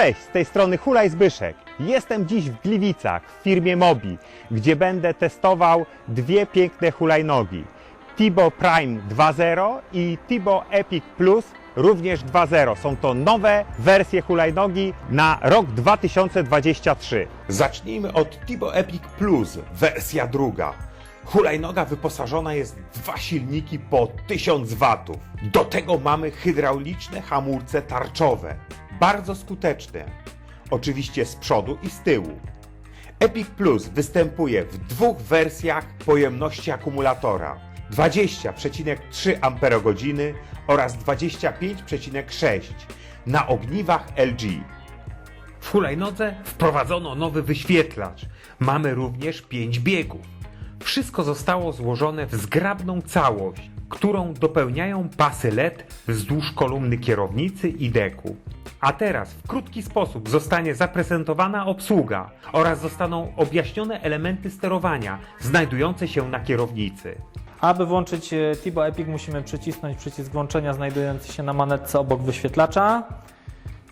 Cześć, z tej strony Hulaj Zbyszek. Jestem dziś w Gliwicach w firmie Mobi, gdzie będę testował dwie piękne hulajnogi. Tibo Prime 2.0 i Tibo Epic Plus również 2.0. Są to nowe wersje hulajnogi na rok 2023. Zacznijmy od Tibo Epic Plus, wersja druga. Hulajnoga wyposażona jest w dwa silniki po 1000 watów. Do tego mamy hydrauliczne hamulce tarczowe, bardzo skuteczne. Oczywiście z przodu i z tyłu. Epic Plus występuje w dwóch wersjach pojemności akumulatora 20,3 Ah oraz 25,6 na ogniwach LG. W hulajnodze wprowadzono nowy wyświetlacz. Mamy również 5 biegów. Wszystko zostało złożone w zgrabną całość, którą dopełniają pasy LED wzdłuż kolumny kierownicy i deku. A teraz w krótki sposób zostanie zaprezentowana obsługa oraz zostaną objaśnione elementy sterowania znajdujące się na kierownicy. Aby włączyć e, Tibo Epic musimy przycisnąć przycisk włączenia znajdujący się na manetce obok wyświetlacza.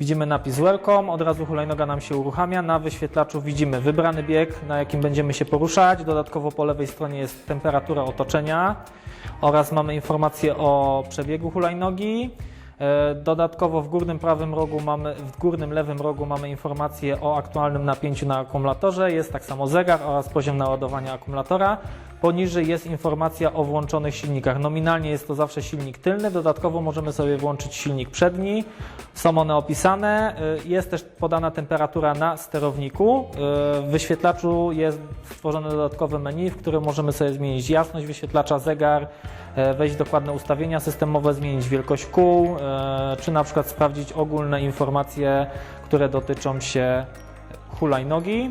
Widzimy napis Welcome, od razu hulajnoga nam się uruchamia. Na wyświetlaczu widzimy wybrany bieg, na jakim będziemy się poruszać. Dodatkowo po lewej stronie jest temperatura otoczenia oraz mamy informację o przebiegu hulajnogi. E, Dodatkowo w górnym prawym rogu mamy, w górnym lewym rogu mamy informację o aktualnym napięciu na akumulatorze. Jest tak samo zegar oraz poziom naładowania akumulatora. Poniżej jest informacja o włączonych silnikach. Nominalnie jest to zawsze silnik tylny. Dodatkowo możemy sobie włączyć silnik przedni. Są one opisane. Y, Jest też podana temperatura na sterowniku. Y, W wyświetlaczu jest stworzone dodatkowe menu, w którym możemy sobie zmienić jasność wyświetlacza, zegar, e, wejść dokładne ustawienia systemowe, zmienić wielkość kół, e, czy na przykład sprawdzić ogólne informacje, które dotyczą się hulajnogi.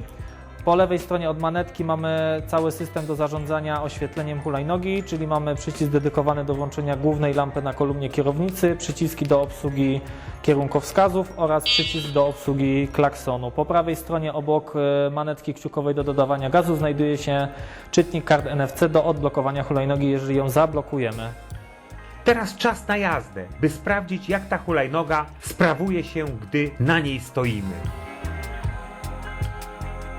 Po lewej stronie od manetki mamy cały system do zarządzania oświetleniem hulajnogi, czyli mamy przycisk dedykowany do włączenia głównej lampy na kolumnie kierownicy, przyciski do obsługi kierunkowskazów oraz przycisk do obsługi klaksonu. Po prawej stronie obok e, manetki kciukowej do dodawania gazu znajduje się czytnik kart NFC do odblokowania hulajnogi, jeżeli ją zablokujemy. Teraz czas na jazdę, by sprawdzić jak ta hulajnoga sprawuje się, gdy na niej stoimy.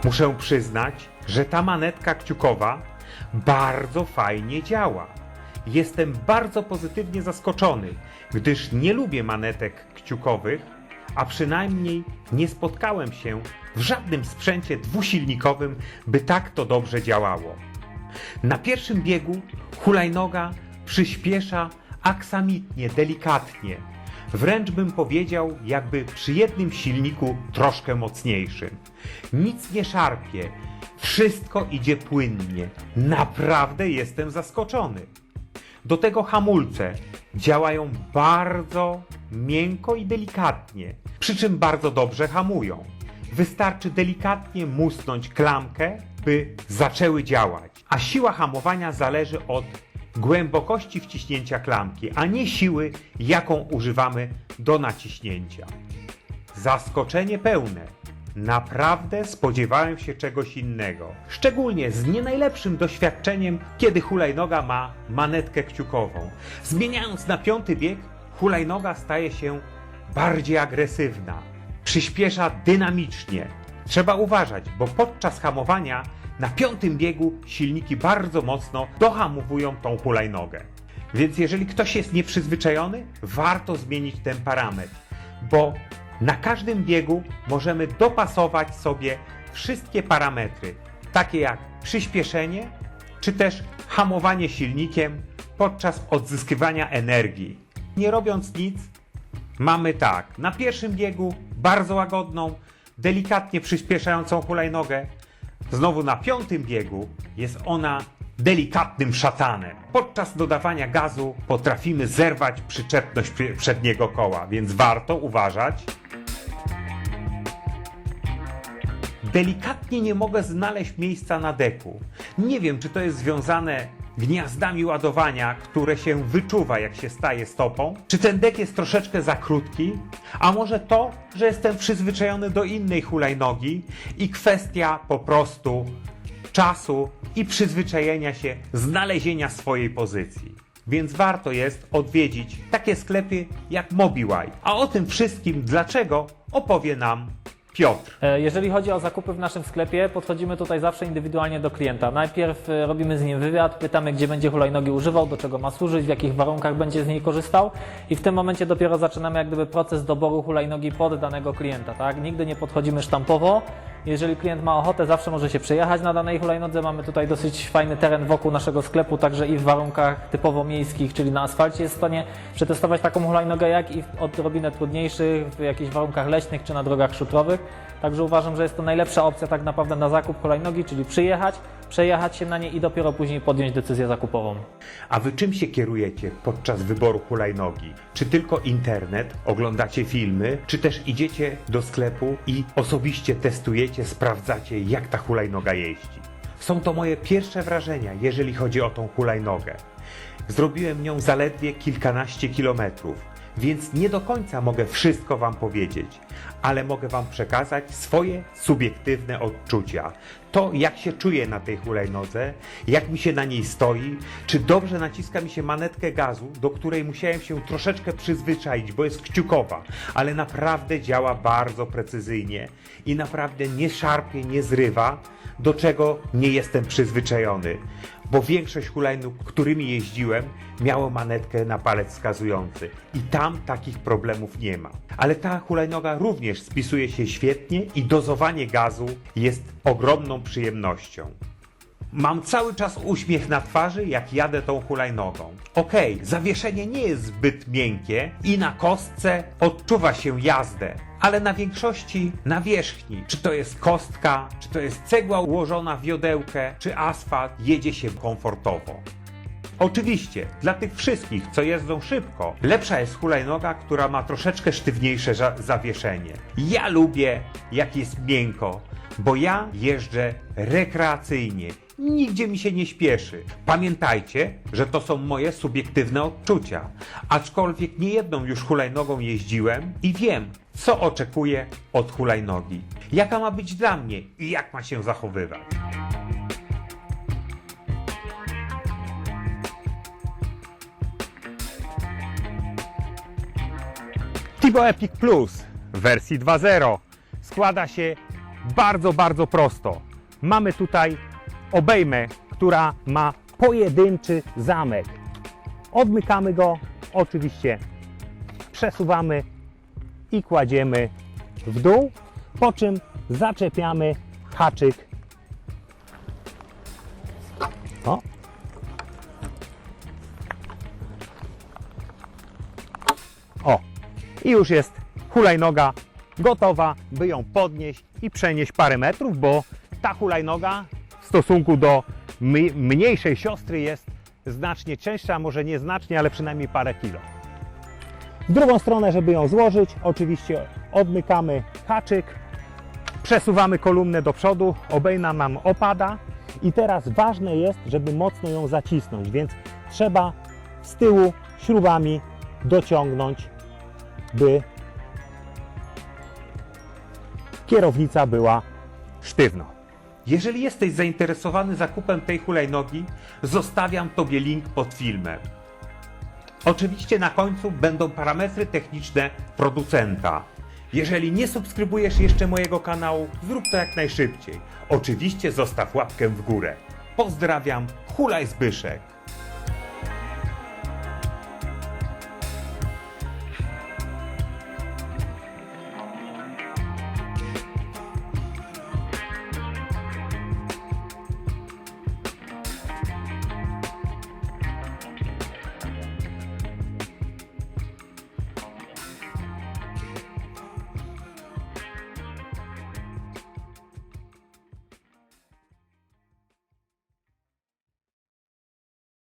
Muszę przyznać, że ta manetka kciukowa bardzo fajnie działa. Jestem bardzo pozytywnie zaskoczony, gdyż nie lubię manetek kciukowych, a przynajmniej nie spotkałem się w żadnym sprzęcie dwusilnikowym, by tak to dobrze działało. Na pierwszym biegu hulajnoga przyspiesza aksamitnie, delikatnie. Wręcz bym powiedział, jakby przy jednym silniku troszkę mocniejszym. Nic nie szarpie, wszystko idzie płynnie. Naprawdę jestem zaskoczony. Do tego hamulce działają bardzo miękko i delikatnie, przy czym bardzo dobrze hamują. Wystarczy delikatnie musnąć klamkę, by zaczęły działać. A siła hamowania zależy od głębokości wciśnięcia klamki, a nie siły, jaką używamy do naciśnięcia. Zaskoczenie pełne. Naprawdę spodziewałem się czegoś innego. Szczególnie z nie najlepszym doświadczeniem, kiedy hulajnoga ma manetkę kciukową. Zmieniając na piąty bieg, hulajnoga staje się bardziej agresywna. Przyspiesza dynamicznie. Trzeba uważać, bo podczas hamowania na piątym biegu silniki bardzo mocno dohamowują tą hulajnogę. Więc jeżeli ktoś jest nieprzyzwyczajony, warto zmienić ten parametr, bo na każdym biegu możemy dopasować sobie wszystkie parametry, takie jak przyspieszenie, czy też hamowanie silnikiem podczas odzyskiwania energii. Nie robiąc nic, mamy tak, na pierwszym biegu bardzo łagodną, delikatnie przyspieszającą hulajnogę. Znowu na piątym biegu jest ona delikatnym szatanem. Podczas dodawania gazu potrafimy zerwać przyczepność przy- przedniego koła, więc warto uważać. Delikatnie nie mogę znaleźć miejsca na deku. Nie wiem, czy to jest związane gniazdami ładowania, które się wyczuwa, jak się staje stopą, czy ten dek jest troszeczkę za krótki, a może to, że jestem przyzwyczajony do innej hulajnogi i kwestia po prostu czasu i przyzwyczajenia się, znalezienia swojej pozycji. więc warto jest odwiedzić takie sklepy jak MobiWay. A o tym wszystkim dlaczego opowie nam Piotr. E, Jeżeli chodzi o zakupy w naszym sklepie, podchodzimy tutaj zawsze indywidualnie do klienta. Najpierw e, robimy z nim wywiad, pytamy, gdzie będzie hulajnogi używał, do czego ma służyć, w jakich warunkach będzie z niej korzystał i w tym momencie dopiero zaczynamy jak gdyby proces doboru hulajnogi pod danego klienta. Tak? Nigdy nie podchodzimy sztampowo. Jeżeli klient ma ochotę, zawsze może się przejechać na danej hulajnodze. Mamy tutaj dosyć fajny teren wokół naszego sklepu, także i w warunkach typowo miejskich, czyli na asfalcie jest w stanie przetestować taką hulajnogę, jak i w odrobinę trudniejszych, w jakichś warunkach leśnych czy na drogach szutrowych. Także uważam, że jest to najlepsza opcja tak naprawdę na zakup hulajnogi, czyli przyjechać, przejechać się na nie i dopiero później podjąć decyzję zakupową. A wy czym się kierujecie podczas wyboru hulajnogi? Czy tylko internet, oglądacie filmy, czy też idziecie do sklepu i osobiście testujecie, sprawdzacie jak ta hulajnoga jeździ? Są to moje pierwsze wrażenia, jeżeli chodzi o tą hulajnogę. Zrobiłem nią zaledwie kilkanaście kilometrów, więc nie do końca mogę wszystko Wam powiedzieć, ale mogę Wam przekazać swoje subiektywne odczucia. To, jak się czuję na tej hulajnodze, jak mi się na niej stoi, czy dobrze naciska mi się manetkę gazu, do której musiałem się troszeczkę przyzwyczaić, bo jest kciukowa, ale naprawdę działa bardzo precyzyjnie i naprawdę nie szarpie, nie zrywa, do czego nie jestem przyzwyczajony bo większość hulajnóg, którymi jeździłem, miało manetkę na palec wskazujący i tam takich problemów nie ma. Ale ta hulajnoga również spisuje się świetnie i dozowanie gazu jest ogromną przyjemnością. Mam cały czas uśmiech na twarzy, jak jadę tą hulajnogą. Okej, zawieszenie nie jest zbyt miękkie i na kostce odczuwa się jazdę, ale na większości nawierzchni, czy to jest kostka, czy to jest cegła ułożona w jodełkę, czy asfalt, jedzie się komfortowo. Oczywiście, dla tych wszystkich, co jeżdżą szybko, lepsza jest hulajnoga, która ma troszeczkę sztywniejsze za- zawieszenie. Ja lubię, jak jest miękko, bo ja jeżdżę rekreacyjnie. Nigdzie mi się nie śpieszy. Pamiętajcie, że to są moje subiektywne odczucia. Aczkolwiek nie jedną już hulajnogą jeździłem i wiem, co oczekuję od hulajnogi. Jaka ma być dla mnie i jak ma się zachowywać. Tibo Epic Plus w wersji 2.0 składa się bardzo, bardzo prosto. Mamy tutaj obejmę, która ma pojedynczy zamek. Odmykamy go, oczywiście przesuwamy i kładziemy w dół, po czym zaczepiamy haczyk. O. O, i już jest hulajnoga gotowa, by ją podnieść i przenieść parę metrów, bo ta hulajnoga stosunku do mniejszej siostry jest znacznie cięższa, może nie znacznie, ale przynajmniej parę kilo. W drugą stronę, żeby ją złożyć, oczywiście odmykamy haczyk, przesuwamy kolumnę do przodu, obejna nam opada i teraz ważne jest, żeby mocno ją zacisnąć, więc trzeba z tyłu śrubami dociągnąć by kierownica była sztywna. Jeżeli jesteś zainteresowany zakupem tej hulajnogi, zostawiam Tobie link pod filmem. Oczywiście na końcu będą parametry techniczne producenta. Jeżeli nie subskrybujesz jeszcze mojego kanału, zrób to jak najszybciej. Oczywiście zostaw łapkę w górę. Pozdrawiam, Hulaj Zbyszek.